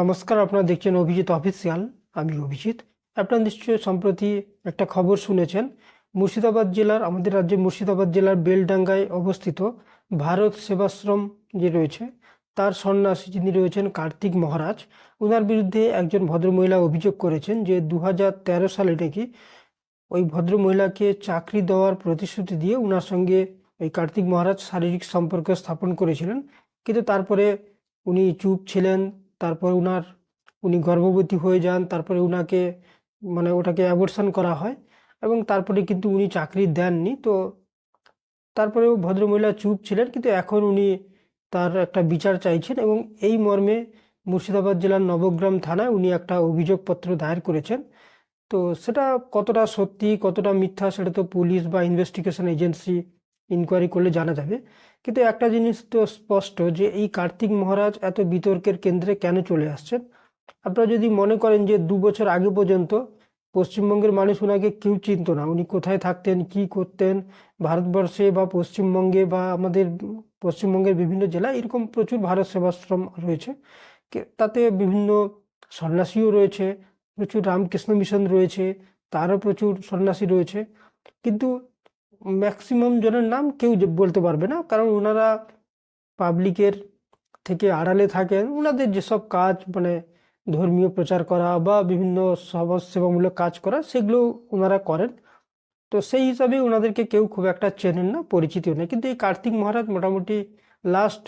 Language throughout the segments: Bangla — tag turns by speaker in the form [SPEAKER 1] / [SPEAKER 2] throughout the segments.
[SPEAKER 1] নমস্কার, আপনারা দেখছেন অভিজিৎ অফিসিয়াল। আমি অভিজিৎ। আপনারা নিশ্চয়ই সম্প্রতি একটা খবর শুনেছেন। মুর্শিদাবাদ জেলার, আমাদের রাজ্যে মুর্শিদাবাদ জেলার বেলডাঙ্গায় অবস্থিত ভারত সেবাশ্রম যে রয়েছে, তার সন্ন্যাসী যিনি রয়েছেন কার্তিক মহারাজ ওনার বিরুদ্ধে একজন ভদ্রমহিলা অভিযোগ করেছেন যে দু সালে নাকি ওই ভদ্রমহিলাকে চাকরি দেওয়ার প্রতিশ্রুতি দিয়ে ওনার সঙ্গে ওই কার্তিক মহারাজ শারীরিক সম্পর্ক স্থাপন করেছিলেন। কিন্তু তারপরে উনি চুপ ছিলেন তারপর উনার, উনি গর্ভবতী হয়ে যান, তারপরে উনাকে মানে ওটাকে অ্যাবর্শন করা হয় এবং তারপরে কিন্তু উনি চাকরি দেননি। তো তারপরেও ভদ্রমহিলা চুপ ছিলেন, কিন্তু এখন উনি তার একটা বিচার চাইছেন এবং এই মর্মে মুর্শিদাবাদ জেলার নবগ্রাম থানায় উনি একটা অভিযোগপত্র দায়ের করেছেন। তো সেটা কতটা সত্যি, কতটা মিথ্যা, সেটা তো পুলিশ বা ইনভেস্টিগেশন এজেন্সি ইনকোয়ারি করলে জানা যাবে। কিন্তু একটা জিনিস তো স্পষ্ট যে এই কার্তিক মহারাজ এত বিতর্কের কেন্দ্রে কেন চলে আসছেন? আপনারা যদি মনে করেন যে দু বছর আগে পর্যন্ত পশ্চিমবঙ্গের মানুষ ওনাকে কেউ চিনত না, উনি কোথায় থাকতেন, কি করতেন, ভারতবর্ষে বা পশ্চিমবঙ্গে বা আমাদের পশ্চিমবঙ্গের বিভিন্ন জেলায় এরকম প্রচুর ভারত সেবাশ্রম রয়েছে। তাতে বিভিন্ন সন্ন্যাসীও রয়েছে, প্রচুর রামকৃষ্ণ মিশন রয়েছে, তারও প্রচুর সন্ন্যাসী রয়েছে। কিন্তু ম্যাক্সিমাম জনের নাম কেউ বলতে পারবে না, কারণ ওনারা পাবলিকের থেকে আড়ালে থাকেন। ওনাদের যেসব কাজ মানে ধর্মীয় প্রচার করা বা বিভিন্ন সমাজ সেবামূলক কাজ করা, সেগুলো ওনারা করেন। তো সেই হিসাবে ওনাদেরকে কেউ খুব একটা চেনেন না, পরিচিতিও নেই। কিন্তু এই কার্তিক মহারাজ মোটামুটি লাস্ট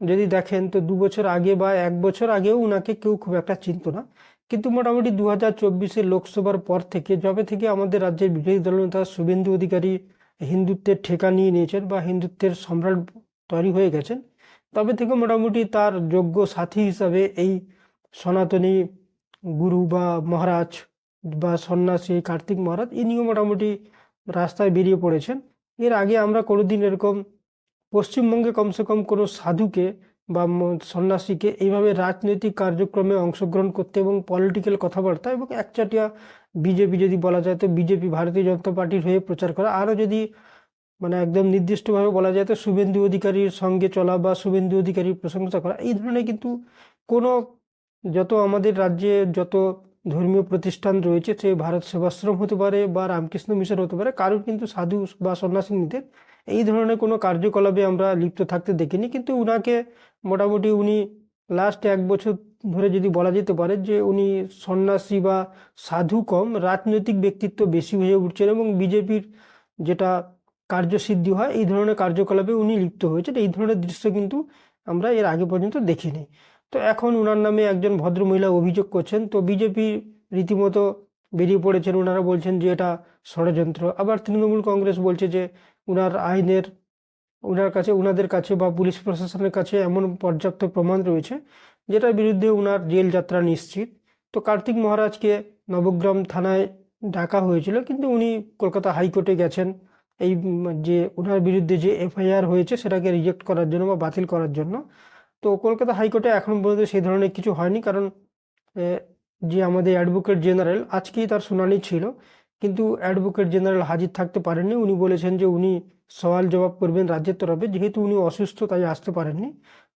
[SPEAKER 1] যদি দেখেন, তো দু বছর আগে বা এক বছর আগেও ওনাকে কেউ খুব একটা চিনতো না। কিন্তু মোটামুটি দু হাজার চব্বিশে লোকসভার পর থেকে, যবে থেকে আমাদের রাজ্যের বিরোধী দলনেতা শুভেন্দু অধিকারী হিন্দুত্বের ঠেকা নিয়ে নিয়েছেন বা হিন্দুত্বের সম্রাট তৈরি হয়ে গেছেন, তবে থেকে মোটামুটি তার যোগ্য সাথী হিসাবে এই সনাতনী গুরু বা মহারাজ বা সন্ন্যাসী কার্তিক মহারাজ, ইনিও মোটামুটি রাস্তায় বেরিয়ে পড়েছেন। এর আগে আমরা কোনোদিন এরকম পশ্চিমবঙ্গে কমসে কম কোনো সাধুকে বা সন্ন্যাসীকে এইভাবে রাজনৈতিক কার্যক্রমে অংশগ্রহণ করতে এবং পলিটিক্যাল কথাবার্তা এবং একচাটিয়া বিজেপি যদি বলা যায় তো বিজেপি ভারতীয় জনতা পার্টির হয়ে প্রচার করা। আরও যদি মানে একদম নির্দিষ্টভাবে বলা যায় তো শুভেন্দু অধিকারীর সঙ্গে চলা বা শুভেন্দু অধিকারীর প্রশংসা করা, এই ধরনের কিন্তু কোনো যত আমাদের রাজ্যে যত ধর্মীয় প্রতিষ্ঠান রয়েছে, সে ভারত সেবাশ্রম হতে পারে বা রামকৃষ্ণ মিশন হতে পারে, কারোর কিন্তু সাধু বা সন্ন্যাসিনীদের এই ধরনের কোনো কার্যকলাপে আমরা লিপ্ত থাকতে দেখিনি। কিন্তু উনাকে মোটামুটি উনি লাস্ট এক বছর ধরে যদি বলা যেতে পারে যে উনি সন্ন্যাসী বা সাধু কম, রাজনৈতিক ব্যক্তিত্ব বেশি হয়ে উঠছেন এবং বিজেপির যেটা কার্যসিদ্ধি হয়, এই ধরনের কার্যকলাপে উনি লিপ্ত হয়েছেন। এই ধরনের দৃশ্য কিন্তু আমরা এর আগে পর্যন্ত দেখিনি। তো এখন উনার নামে একজন ভদ্রমহিলা অভিযোগ করছেন, তো বিজেপি রীতিমতো বেরিয়ে পড়েছেন। ওনারা বলছেন যে এটা ষড়যন্ত্র। আবার তৃণমূল কংগ্রেস বলছে যে উনার আইনের, উনার কাছে, উনাদের কাছে বা পুলিশ প্রশাসনের কাছে এমন পর্যাপ্ত প্রমাণ রয়েছে যেটার বিরুদ্ধে উনার জেল যাত্রা নিশ্চিত। তো কার্তিক মহারাজকে নবগ্রাম থানায় ডাকা হয়েছিল, কিন্তু উনি কলকাতা হাইকোর্টে গেছেন। এই যে ওনার বিরুদ্ধে যে এফআইআর হয়েছে, সেটাকে রিজেক্ট করার জন্য বা বাতিল করার জন্য। তো কলকাতা হাইকোর্টে এখন পর্যন্ত সেই ধরনের কিছু হয়নি, কারণ যে আমাদের অ্যাডভোকেট জেনারেল, আজকেই তার শুনানি ছিল। কিন্তু অ্যাডভোকেট জেনারেল হাজির থাকতে পারেননি। উনি বলেছেন যে উনি সওয়াল জবাব করবেন রাজ্যের তরফে, যেহেতু উনি অসুস্থ, তাই আসতে পারেননি।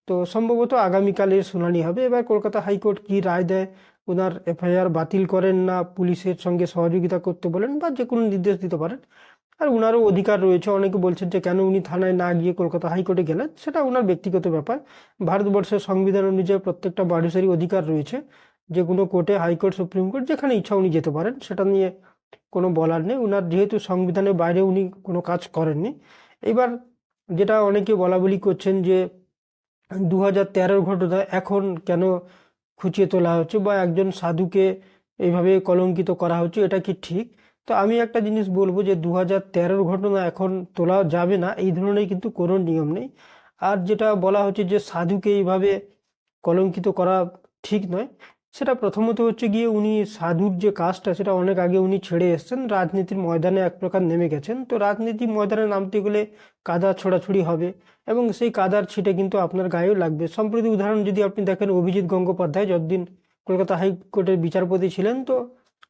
[SPEAKER 1] তো সম্ভবত আগামীকালের শুনানি হবে। এবার কলকাতা হাইকোর্ট কি রায় দেয়, ওনার এফআইআর বাতিল করেন না, পুলিশের সঙ্গে সহযোগিতা করতে বলেন বা যে কোনো নির্দেশ দিতে পারেন। আর ওনারও অধিকার রয়েছে। অনেকে বলছেন যে, কেন উনি থানায় না গিয়ে কলকাতা হাইকোর্টে গেলেন? সেটা ওনার ব্যক্তিগত ব্যাপার। ভারতবর্ষের সংবিধান অনুযায়ী প্রত্যেকটা মানুষেরই অধিকার রয়েছে। যে কোনো কোর্টে হাইকোর্ট, সুপ্রিম কোর্ট, যেখানে ইচ্ছা উনি যেতে পারেন, সেটা নিয়ে কোনো বলার নেই। ওনার যেহেতু সংবিধানের বাইরে উনি কোনো কাজ করেননি। এবার যেটা অনেকে বলা বলি করছেন যে দু হাজার তেরোর ঘটনা এখন কেন খুঁচিয়ে তোলা হচ্ছে বা একজন সাধুকে এইভাবে কলঙ্কিত করা হচ্ছে, এটা কি ঠিক? তো আমি একটা জিনিস বলব যে দু হাজার তেরোর ঘটনা এখন তোলা যাবে না, এই ধরনের কিন্তু কোনো নিয়ম নেই। আর যেটা বলা হচ্ছে যে সাধুকে এইভাবে কলঙ্কিত করা ঠিক নয় সেটা প্রথমত হচ্ছে গিয়ে উনি সাধুর যে কাজটা, সেটা অনেক আগে উনি ছেড়ে এসেছেন। রাজনীতির ময়দানে এক প্রকার নেমে গেছেন। তো রাজনীতির ময়দানে নামতে গেলে কাদা ছোড়াছুড়ি হবে এবং সেই কাদার ছিটে কিন্তু আপনার গায়েও লাগবে। সম্প্রতি উদাহরণ যদি আপনি দেখেন, অভিজিৎ গঙ্গোপাধ্যায় যতদিন কলকাতা হাইকোর্টের বিচারপতি ছিলেন, তো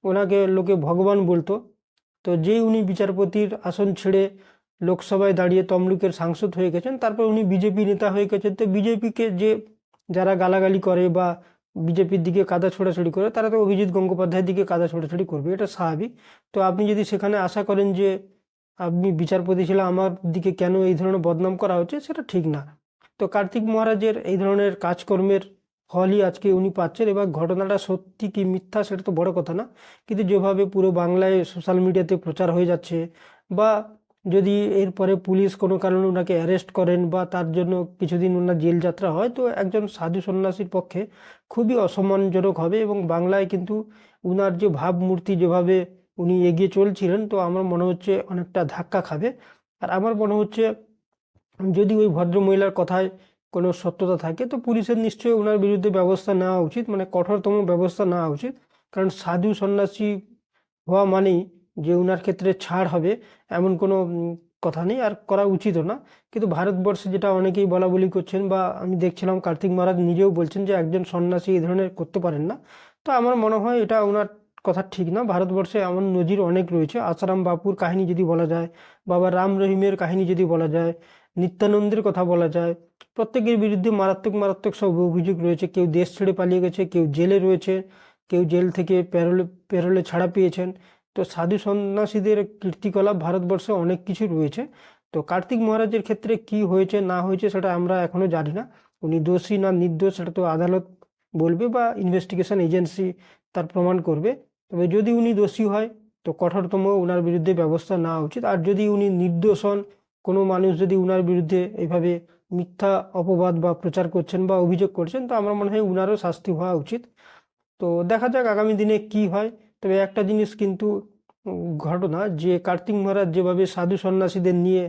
[SPEAKER 1] ওনাকে লোকে ভগবান বলতো। তো যেই উনি বিচারপতির আসন ছেড়ে লোকসভায় দাঁড়িয়ে তমলুকের সাংসদ হয়ে গেছেন, তারপর উনি বিজেপি নেতা হয়ে গেছেন। তো বিজেপিকে যে যারা গালাগালি করে বা বিজেপির দিকে কাদা ছোড়াছুড়ি করে, তারা তো অভিজিৎ গঙ্গোপাধ্যায়ের দিকে কাদা ছোড়াছুড়ি করবে, এটা স্বাভাবিক। তো আপনি যদি সেখানে আশা করেন যে আপনি বিচারপতি ছিল, আমার দিকে কেন এই ধরনের বদনাম করা হচ্ছে, সেটা ঠিক না। তো কার্তিক মহারাজের এই ধরনের কাজকর্মের ফলই আজকে উনি পাচ্ছেন এবার ঘটনাটা সত্যি কি মিথ্যা সেটা তো বড় কথা না। কিন্তু যেভাবে পুরো বাংলায় সোশ্যাল মিডিয়াতে প্রচার হয়ে যাচ্ছে, বা যদি এরপরে পুলিশ কোনো কারণে ওনাকে অ্যারেস্ট করেন বা তার জন্য কিছুদিন ওনার জেল যাত্রা হয়, তো একজন সাধু সন্ন্যাসীর পক্ষে খুবই অসম্মানজনক হবে এবং বাংলায় কিন্তু উনার যে ভাবমূর্তি, যেভাবে উনি এগিয়ে চলছিলেন, তো আমার মনে হচ্ছে অনেকটা ধাক্কা খাবে। আর আমার মনে হচ্ছে যদি ওই ভদ্রমহিলার কথায় কোনো সত্যতা থাকে, তো পুলিশের নিশ্চয়ই ওনার বিরুদ্ধে ব্যবস্থা নেওয়া উচিত মানে কঠোরতম ব্যবস্থা নেওয়া উচিত। কারণ সাধু সন্ন্যাসী হওয়া মানেই যে ওনার ক্ষেত্রে ছাড় হবে, এমন কোনো কথা নেই, আর করা উচিতও না। কিন্তু ভারতবর্ষে যেটা অনেকেই বলা বলি করছেন বা আমি দেখছিলাম, কার্তিক মহারাজ নিজেও বলছেন যে একজন সন্ন্যাসী এই ধরনের করতে পারেন না। তো আমার মনে হয় এটা ওনার কথা ঠিক না। ভারতবর্ষে এমন নজির অনেক রয়েছে। আসারাম বাপুর কাহিনী যদি বলা যায়, বাবা রাম রহিমের কাহিনী যদি বলা যায়, নিত্যানন্দের কথা বলা যায়, প্রত্যেকের বিরুদ্ধে মারাত্মক মারাত্মক সব অভিযোগ রয়েছে। কেউ দেশ ছেড়ে পালিয়ে গেছে, কেউ জেলে রয়েছে, কেউ জেল থেকে প্যারোলে প্যারোলে ছাড়া পেয়েছেন। তো সাধু সন্ন্যাসীদের কীর্তিকলাপ ভারতবর্ষে অনেক কিছু রয়েছে। তো কার্তিক মহারাজের ক্ষেত্রে কি হয়েছে, না হয়েছে সেটা আমরা এখনও জানি না। উনি দোষী না নির্দোষ সেটা তো আদালত বলবে বা ইনভেস্টিগেশন এজেন্সি তার প্রমাণ করবে। তবে যদি উনি দোষী হয়, তো কঠোরতম ওনার বিরুদ্ধে ব্যবস্থা নেওয়া উচিত। আর যদি উনি নির্দোষ হন, কোনো মানুষ যদি উনার বিরুদ্ধে এইভাবে মিথ্যা অপবাদ বা প্রচার করছেন বা অভিযোগ করছেন, তো আমার মনে হয় উনারও শাস্তি হওয়া উচিত। তো দেখা যাক আগামী দিনে কি হয়। তবে একটা জিনিস কিন্তু ঘটনা, যে কার্তিক মহারাজ যেভাবে সাধু সন্ন্যাসীদের নিয়ে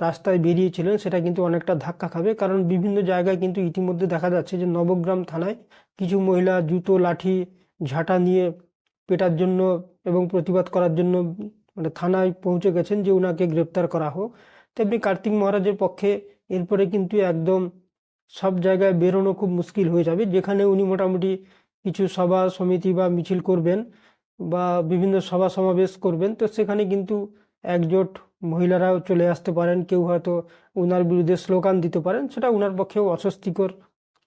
[SPEAKER 1] রাস্তায় বেরিয়েছিলেন, সেটা কিন্তু অনেকটা ধাক্কা খাবে। কারণ বিভিন্ন জায়গায় কিন্তু ইতিমধ্যে দেখা যাচ্ছে যে নবগ্রাম থানায় কিছু মহিলা জুতো, লাঠি, ঝাঁটা নিয়ে পেটার জন্য এবং প্রতিবাদ করার জন্য মানে থানায় পৌঁছে গেছেন যে ওনাকে গ্রেপ্তার করা হোক। তেমনি কার্তিক মহারাজের পক্ষে এরপরে কিন্তু একদম সব জায়গায় বেরোনো খুব মুশকিল হয়ে যাবে, যেখানে উনি মোটামুটি কিছু সভা, সমিতি বা মিছিল করবেন। বা বিভিন্ন সভা সমাবেশ করবেন, তো সেখানে কিন্তু একজোট মহিলারাও চলে আসতে পারেন। কেউ হয়তো ওনার বিরুদ্ধে স্লোগান দিতে পারেন, সেটা ওনার পক্ষেও অস্বস্তিকর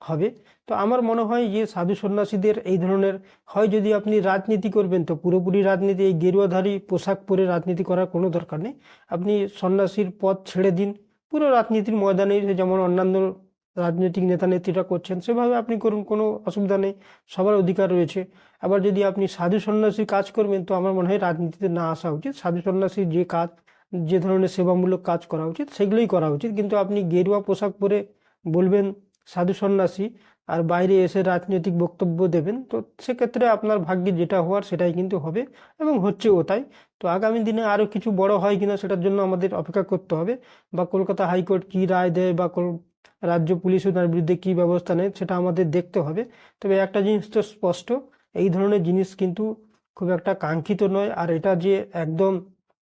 [SPEAKER 1] হবে। তো আমার মনে হয় যে সাধু সন্ন্যাসীদের এই ধরনের হয়, যদি আপনি রাজনীতি করবেন, তো পুরোপুরি রাজনীতি, এই গেরুয়াধারী পোশাক পরে রাজনীতি করার কোনো দরকার নেই। আপনি সন্ন্যাসীর পথ ছেড়ে দিন, পুরো রাজনীতির ময়দানে যেমন অন্যান্য রাজনৈতিক নেতা নেত্রীরা করছেন, সেভাবে আপনি করুন, কোনো অসুবিধা নেই, সবার অধিকার রয়েছে। আবার যদি আপনি সাধু সন্ন্যাসী কাজ করবেন, তো আমার মনে হয় রাজনীতিতে না আসা উচিত। সাধু সন্ন্যাসীর যে কাজ, যে ধরনের সেবামূলক কাজ করা উচিত, সেগুলোই করা উচিত। কিন্তু আপনি গেরুয়া পোশাক পরে বলবেন সাধু সন্ন্যাসী, আর বাইরে এসে রাজনৈতিক বক্তব্য দেবেন, তো সেক্ষেত্রে আপনার ভাগ্যে যেটা হওয়ার সেটাই কিন্তু হবে, এবং হচ্ছেও তাই। তো আগামী দিনে আরও কিছু বড় হয় কিনা, সেটার জন্য আমাদের অপেক্ষা করতে হবে। বা কলকাতা হাইকোর্ট কী রায় দেয়, বা রাজ্য পুলিশ তার বিরুদ্ধে কী ব্যবস্থা নেয় সেটা আমাদের দেখতে হবে। তবে একটা জিনিস তো স্পষ্ট, এই ধরনের জিনিস কিন্তু খুব একটা কাঙ্ক্ষিত নয়। আর এটা যে একদম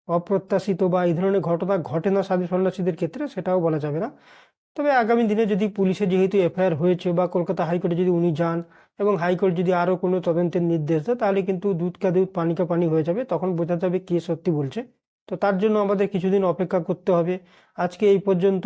[SPEAKER 1] অপ্রত্যাশিত বা এই ধরনের ঘটনা ঘটে না সাধু সন্ন্যাসীদের ক্ষেত্রে, সেটাও বলা যাবে না। তবে আগামী দিনে যদি পুলিশে যেহেতু এফআইআর হয়েছে বা কলকাতা হাইকোর্টে যদি উনি যান এবং হাইকোর্ট যদি আরও কোনো তদন্তের নির্দেশ দেয়, তাহলে কিন্তু দুধ কা দুধ, পানি পানি হয়ে যাবে। তখন বোঝা যাবে কে সত্যি বলছে। তো তার জন্য আমাদের কিছুদিন অপেক্ষা করতে হবে। আজকে এই পর্যন্ত